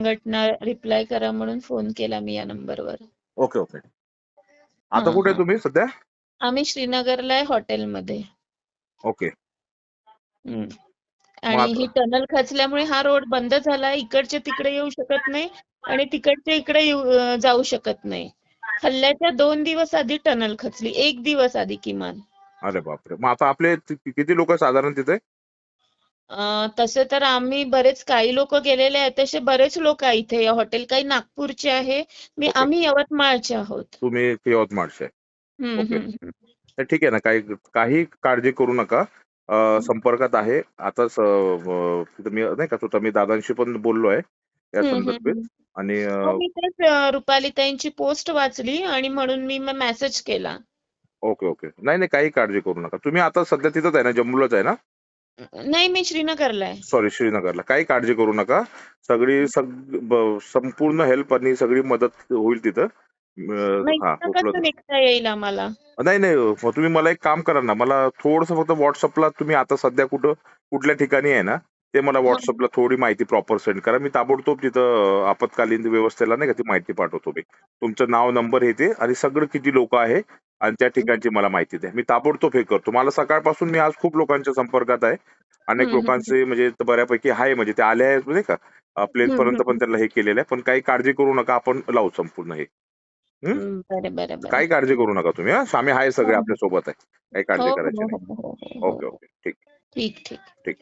संघटना रिप्लाय करा म्हणून फोन केला मी या नंबरवर ओके ओके आता हा, कुठे हा. तुम्ही सध्या? आम्ही श्रीनगरला आहे हॉटेलमध्ये. ओके हम्म. आणि आता- ही टनल खचल्यामुळे हा रोड बंद झाला इकडचे तिकडे येऊ शकत नाही आणि तिकडचे इकडे येऊ अं, जाऊ शकत नाही. हल्ल्याच्या दोन दिवस आधी टनल खचली एक दिवस आधी किमान. अरे बापरे. मग आता आपले ति- किती लोक साधारण तिथे? तसे तर आम्ही बरेच काही लोक गेलेले आहेत. तसे बरेच लोक आहे इथे. या हॉटेल काही नागपूरचे आहे. मी. आम्ही यवतमाळचे आहोत. तुम्ही यवतमाळचे. हम्म, ओके. हम्म. तर ठीक आहे ना. काही काही काळजी करू नका. अं, संपर्कात आहे. आताच अं, तिथं मी नाही का मी दादांशी पण बोललो आहे या हम्म, हम्म, संदर्भात. हम्म. आणि हो, अं, मी तेच अं, रुपालीताईंची पोस्ट वाचली आणि म्हणून मी मेसेज केला. Okay okay. नाही नाही काही काळजी करू नका. तुम्ही आता सध्या तिथंच आहे ना. जम्मूलाच आहे ना? नाही मी श्रीनगरला आहे. सॉरी श्रीनगरला. काही काळजी करू नका. सगळी सग ब- संपूर्ण हेल्प आणि सगळी मदत होईल तिथं. अं, नाही हा इथनं उपलब्ध कसं निघता येईल आम्हाला? नाही नाही मग तुम्ही मला एक काम करा ना. मला थोडस फक्त व्हॉट्सअपला तुम्ही आता सध्या कुठं कुठल्या ठिकाणी आहे ना ते मला व्हॉट्सअपला थोडी माहिती प्रॉपर सेंड करा. मी ताबडतोब तिथं अं, आपत्कालीन व्यवस्थेला नाही का ती माहिती पाठवतो मी. तुमचं नाव नंबर हे ते आणि सगळं किती लोक आहे आणि त्या ठिकाणची मला माहिती द्या. मी ताबडतोब हे करतो. मला सकाळपासून मी आज खूप लोकांच्या संपर्कात आहे. अनेक लोकांचे म्हणजे बऱ्यापैकी आहे म्हणजे ते आले आहेत नाही का? प्लेन पर्यंत. पण त्यांना हे केलेलं आहे. पण काही काळजी करू नका आपण लावू संपूर्ण हे. काही काळजी करू नका तुम्ही हा? आम्ही आहे सगळे हो. आपल्यासोबत आहे. काही काळजी हो करायची हो नाही. हो ओके. ओके. ठीक ठीक. ठीक.